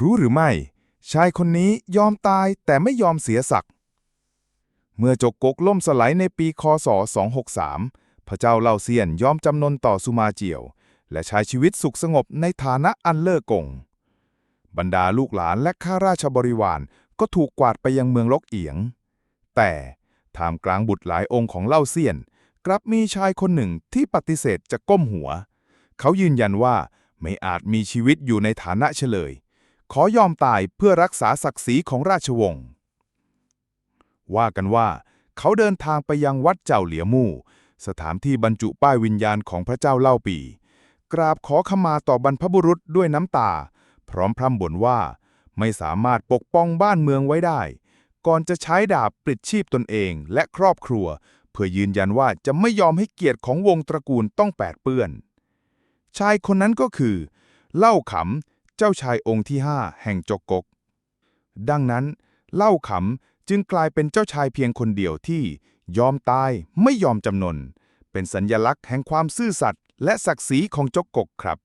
รู้หรือไม่ ชายคนนี้ยอมตายแต่ไม่ยอมเสียศักดิ์เมื่อจกกกล่มสลายในปีคศ 263 พระเจ้าเล่าเซียนยอมจำนนต่อสุมาเจียว และใช้ชีวิตสุขสงบในฐานะอันเลิกกง บรรดาลูกหลานและข้าราชบริวารก็ถูกกวาดไปยังเมืองลกเอียง แต่ท่ามกลางบุตรหลายองค์ของเล่าเซียน กลับมีชายคนหนึ่งที่ปฏิเสธจะก้มหัว เขายืนยันว่าไม่อาจมีชีวิตอยู่ในฐานะเฉลย ขอยอมตายเพื่อรักษาศักดิ์ศรีของราชวงศ์ ว่ากันว่า เขาเดินทางไปยังวัดเจ้าเหลียมู่ สถานที่บรรจุป้ายวิญญาณของพระเจ้าเล่าปี กราบขอขมาต่อบรรพบุรุษด้วยน้ำตา พร้อมพร่ำบ่นว่า ไม่สามารถปกป้องบ้านเมืองไว้ได้ ก่อนจะใช้ดาบปลิดชีพตนเองและครอบครัว เพื่อยืนยันว่าจะไม่ยอมให้เกียรติของวงตระกูลต้องแปดเปื้อน ชายคนนั้นก็คือ เล่าขำ เจ้าชายองค์ที่ห้าแห่งจกกก ดังนั้นเล่าขำจึงกลายเป็นเจ้าชายเพียงคนเดียวที่ยอมตายไม่ยอมจำนน เป็นสัญญลักษณ์แห่งความซื่อสัตย์และศักดิ์ศรีของจกกกครับ